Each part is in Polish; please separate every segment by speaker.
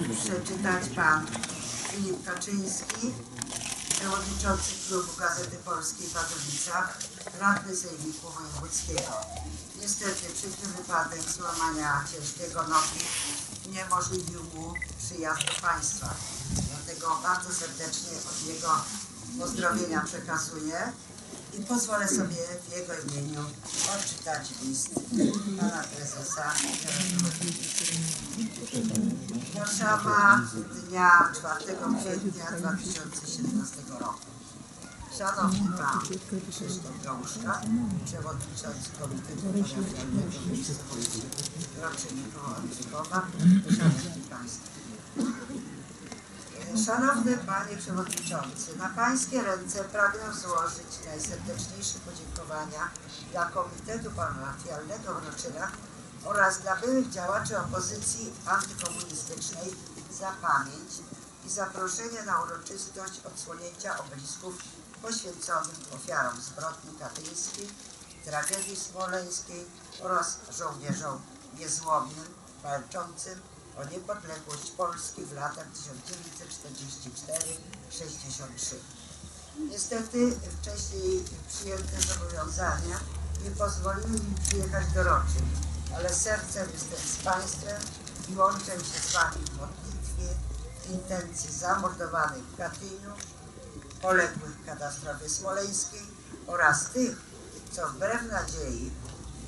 Speaker 1: przeczytać pan Filip Kaczyński, przewodniczący klubu Gazety Polskiej w Padowicach, radny Sejmiku Wojewódzkiego. Niestety przykry wypadek złamania ciężkiego nogi uniemożliwił mu przyjazd do państwa. Dlatego bardzo serdecznie od jego pozdrowienia przekazuję i pozwolę sobie w jego imieniu odczytać list pana prezesa Warszawa dnia 4 kwietnia 2017 roku. Szanowny Pan Krzysztof Gąszka, Przewodniczący Komitetu Parafialnego Miejscowości Roczynikowa Andrzykowa, Szanowni Państwo. Szanowny Panie Przewodniczący, na Pańskie ręce pragnę złożyć najserdeczniejsze podziękowania dla Komitetu Parafialnego w Roczynach oraz dla byłych działaczy opozycji antykomunistycznej za pamięć i zaproszenie na uroczystość odsłonięcia obelisków poświęconych ofiarom zbrodni katyńskiej, tragedii smoleńskiej oraz żołnierzom niezłomnym walczącym o niepodległość Polski w latach 1944-63. Niestety wcześniej przyjęte zobowiązania nie pozwoliły mi przyjechać do Roczyn, ale sercem jestem z Państwem i łączę się z Wami w modlitwie w intencji zamordowanych w Katyniu, poległych w katastrofie smoleńskiej oraz tych, co wbrew nadziei,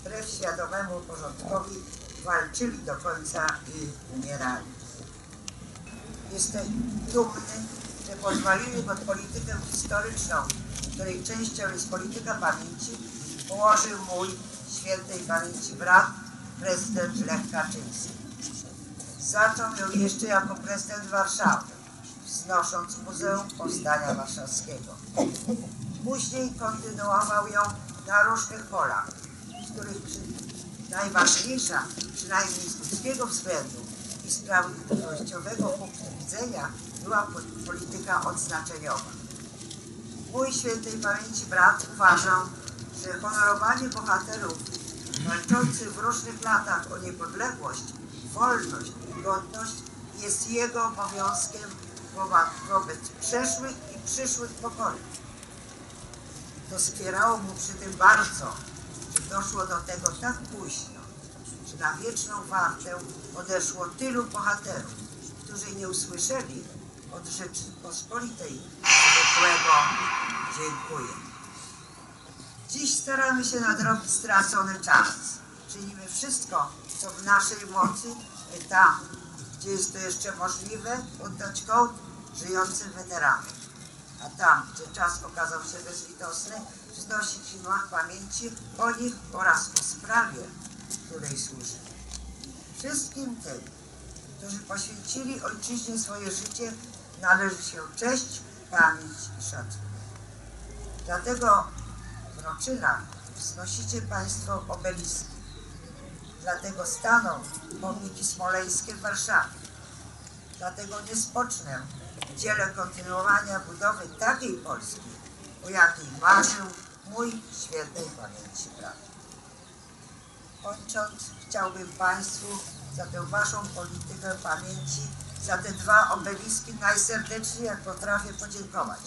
Speaker 1: wbrew świadomemu porządkowi walczyli do końca i umierali. Jestem dumny, że pozwolili pod politykę historyczną, której częścią jest polityka pamięci, położył mój świętej pamięci brat, prezydent Lech Kaczyński. Zaczął ją jeszcze jako prezydent Warszawy, wznosząc Muzeum Powstania Warszawskiego. Później kontynuował ją na różnych polach, z których najważniejsza, przynajmniej z ludzkiego względu i sprawiedliwościowego punktu widzenia, była po- polityka odznaczeniowa. Mój świętej pamięci brat uważał, że honorowanie bohaterów walczących w różnych latach o niepodległość, wolność i godność jest jego obowiązkiem wobec przeszłych i przyszłych pokoleń. Doskwierało mu przy tym bardzo, doszło do tego tak późno, że na wieczną wartę odeszło tylu bohaterów, którzy nie usłyszeli od Rzeczypospolitej zwykłego dziękuję. Dziś staramy się nadrobić stracony czas. Czynimy wszystko, co w naszej mocy, tam, gdzie jest to jeszcze możliwe, oddać hołd żyjącym weteranom. A tam, gdzie czas okazał się bezlitosny, wznosić w filmach pamięci o nich oraz o sprawie, której służy. Wszystkim tym, którzy poświęcili ojczyźnie swoje życie, należy się cześć, pamięć i szacunek. Dlatego w Roczynach wznosicie Państwo obeliski. Dlatego staną pomniki smoleńskie w Warszawie. Dlatego nie spocznę w dziele kontynuowania budowy takiej Polski, o jakiej marzył mój świętej pamięci brat. Kończąc, chciałbym Państwu za tę Waszą politykę pamięci, za te dwa obeliski najserdeczniej jak potrafię podziękować.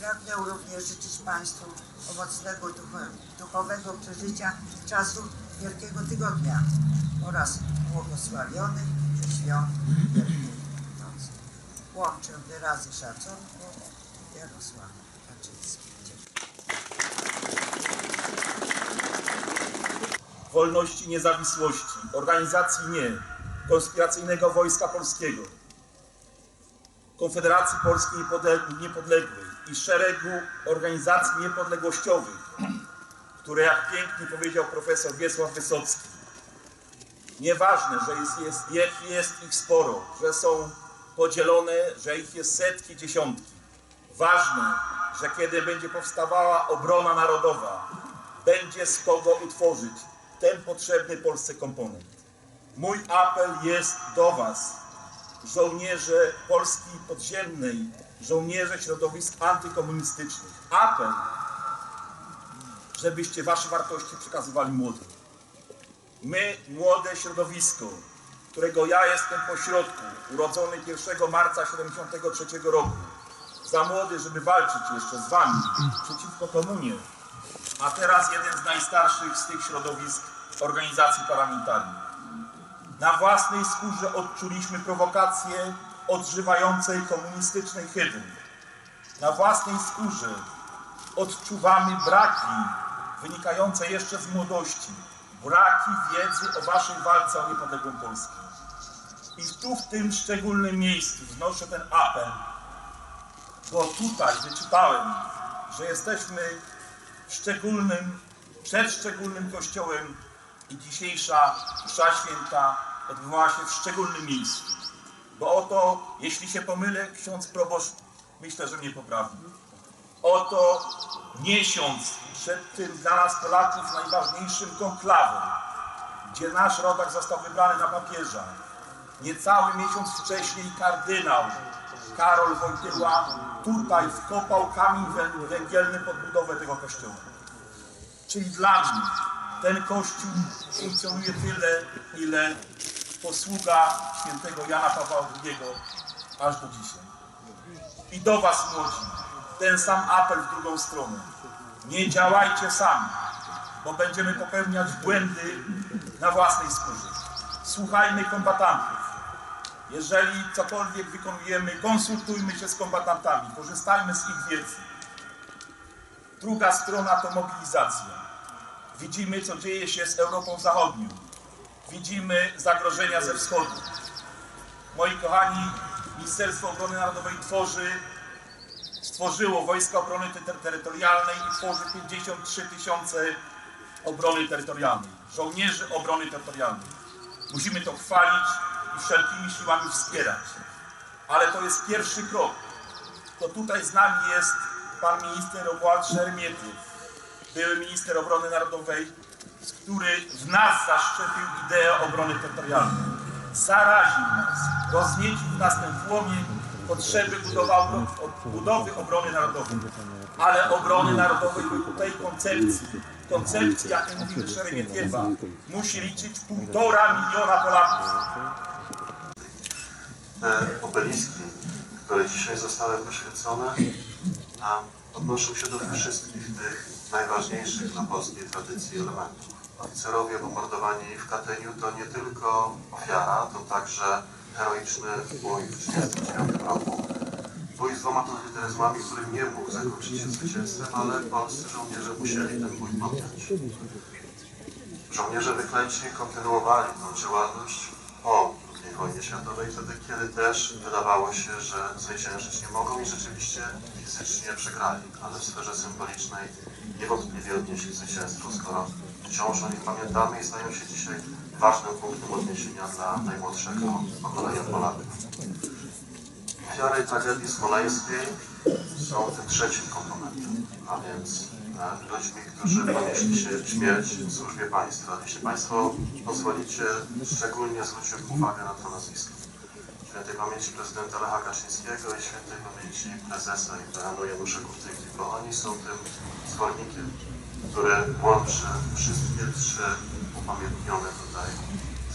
Speaker 1: Pragnę również życzyć Państwu owocnego ducho- duchowego przeżycia czasu Wielkiego Tygodnia oraz błogosławionych świąt Wielkiej Nocy. Łączę wyrazy szacunku Jarosław Kaczyński. Dziękuję.
Speaker 2: Wolności, niezawisłości, organizacji nie, konspiracyjnego Wojska Polskiego, Konfederacji Polskiej Niepodle- Niepodległej i szeregu organizacji niepodległościowych, które, jak pięknie powiedział profesor Wiesław Wysocki, nieważne, że jest, jest, jest, jest ich sporo, że są podzielone, że ich jest setki, dziesiątki. Ważne, że kiedy będzie powstawała obrona narodowa, będzie z kogo utworzyć ten potrzebny Polsce komponent. Mój apel jest do Was, żołnierze Polski podziemnej, żołnierze środowisk antykomunistycznych. Apel, żebyście Wasze wartości przekazywali młodym. My, młode środowisko, którego ja jestem pośrodku, urodzony 1 marca 73 roku, za młody, żeby walczyć jeszcze z wami przeciwko komunie, a teraz jeden z najstarszych z tych środowisk organizacji parlamentarnych. Na własnej skórze odczuliśmy prowokacje odżywającej komunistycznej hydry. Na własnej skórze odczuwamy braki wynikające jeszcze z młodości, braki wiedzy o waszej walce o niepodległą Polskę. I tu w tym szczególnym miejscu wznoszę ten apel, bo tutaj wyczytałem, że jesteśmy szczególnym, przed szczególnym kościołem i dzisiejsza msza święta odbywała się w szczególnym miejscu. Bo oto, jeśli się pomylę, ksiądz proboszcz myślę, że mnie poprawi. Oto miesiąc przed tym dla nas Polaków najważniejszym konklawem, gdzie nasz rodak został wybrany na papieża. Niecały miesiąc wcześniej kardynał Karol Wojtyła tutaj wkopał kamień wę- węgielny pod budowę tego kościoła. Czyli dla mnie ten kościół funkcjonuje tyle, ile posługa świętego Jana Pawła II aż do dzisiaj. I do Was młodzi, ten sam apel w drugą stronę. Nie sami, bo będziemy popełniać błędy na własnej skórze. Słuchajmy kombatantów. Jeżeli cokolwiek wykonujemy, konsultujmy się z kombatantami, korzystajmy z ich wiedzy. Druga strona to mobilizacja. Widzimy, co dzieje się z Europą Zachodnią. Widzimy zagrożenia ze wschodu. Moi kochani, Ministerstwo Obrony Narodowej tworzy, stworzyło Wojska Obrony Ter- Terytorialnej i tworzy 53 tysiące obrony terytorialnej, żołnierzy obrony terytorialnej. Musimy to chwalić wszelkimi siłami wspierać. Ale to jest pierwszy krok. To tutaj z nami jest pan minister Romuald Szermietyw, były minister obrony narodowej, który w nas zaszczepił ideę obrony terytorialnej. Zaraził nas, rozniecił w nas ten płomień potrzeby budowy obrony narodowej. Ale obrony narodowej według tej koncepcji, jak mówi Szeremietiewa, musi liczyć półtora miliona Polaków.
Speaker 3: Te obeliski, które dzisiaj zostały poświęcone, a odnoszą się do wszystkich tych najważniejszych dla polskiej tradycji elementów. Oficerowie bombardowani w Katyniu to nie tylko ofiara, to także heroiczny bój w 1939 roku. Bój z dwoma totalitaryzmami, który nie mógł zakończyć się zwycięstwem, ale polscy żołnierze musieli ten bój podjąć. Żołnierze wyklęci kontynuowali tą działalność po wojnie światowej, wtedy kiedy też wydawało się, że zwyciężyć nie mogą i rzeczywiście fizycznie przegrali, ale w sferze symbolicznej niewątpliwie odnieśli zwycięstwo, skoro wciąż o nich pamiętamy i stają się dzisiaj ważnym punktem odniesienia dla najmłodszego pokolenia Polaków. Ofiary tragedii smoleńskiej są tym trzecim komponentem, a więc ludźmi, którzy ponieśli się śmierć w służbie państwa. Jeśli Państwo pozwolicie, szczególnie zwróciłbym uwagę na to nazwisko. Świętej pamięci prezydenta Lecha Kaczyńskiego i świętej pamięci prezesa IPN-u Janusza Kurtyki, bo oni są tym zwornikiem, który łączy wszystkie trzy upamiętnione tutaj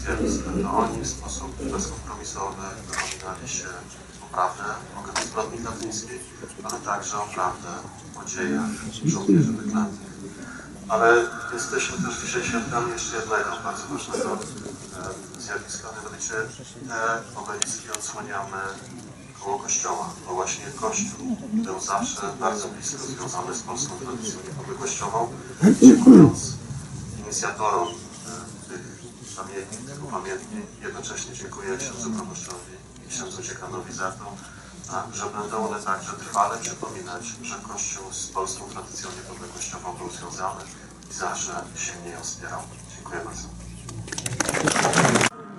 Speaker 3: zjawiska. To oni w sposób bezkompromisowy dopominali się prawdę. O zbrodni katyńskiej, ale także o prawdę o dziejach żołnierzy wyklętych. Ale jesteśmy też dzisiaj świadkami jeszcze jednego bardzo ważnego e, zjawiska, mianowicie te obeliski odsłaniamy koło kościoła, bo właśnie kościół był zawsze bardzo blisko związany z polską tradycją. Niepodległościową, dziękując inicjatorom e, tych pamiętnik, tych upamiętnień, jednocześnie dziękuję księdzu proboszczowi księdzu dziekanowi za to, że będą one także trwale przypominać, że Kościół z polską tradycją niepodległościową był związany i zawsze silnie ją wspierał. Dziękuję bardzo.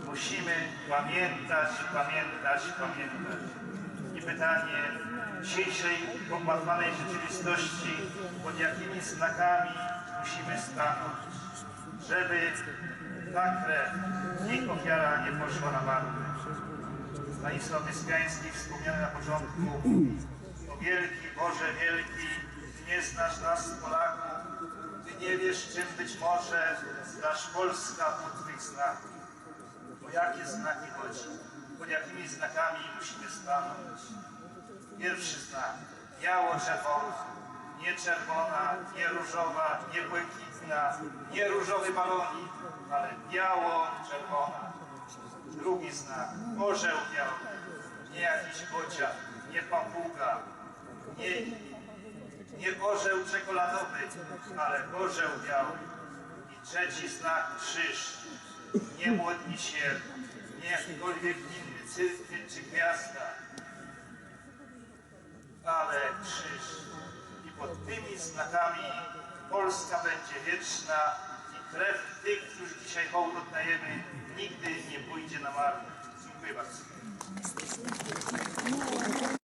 Speaker 4: Musimy pamiętać, pamiętać, pamiętać. I pytanie dzisiejszej pogmatwanej rzeczywistości, pod jakimi znakami musimy stanąć, żeby ta krew, ich ofiara nie poszła na marne. Stanisław Wyspiański wspomniany na początku, o wielki Boże wielki, Ty nie znasz nas Polaków, Ty nie wiesz czym być może zdasz Polska po Twych znakach. Bo jakie znaki chodzi? Pod jakimi znakami musimy stanąć? Pierwszy znak. Biało-czerwona. Nie czerwona, nie różowa, nie błękitna, nie różowy balonik, ale biało-czerwona. Drugi znak. Orzeł biały. Nie jakiś bocian, nie papuga, nie, nie orzeł czekoladowy, ale orzeł biały. I trzeci znak. Krzyż. Nie młodni się, nie jakikolwiek inny, cyrkiel czy gwiazda, ale krzyż. I pod tymi znakami Polska będzie wieczna i krew tych, którzy dzisiaj hołd oddajemy, nigdy nie pójdzie na marne. Dziękuję bardzo.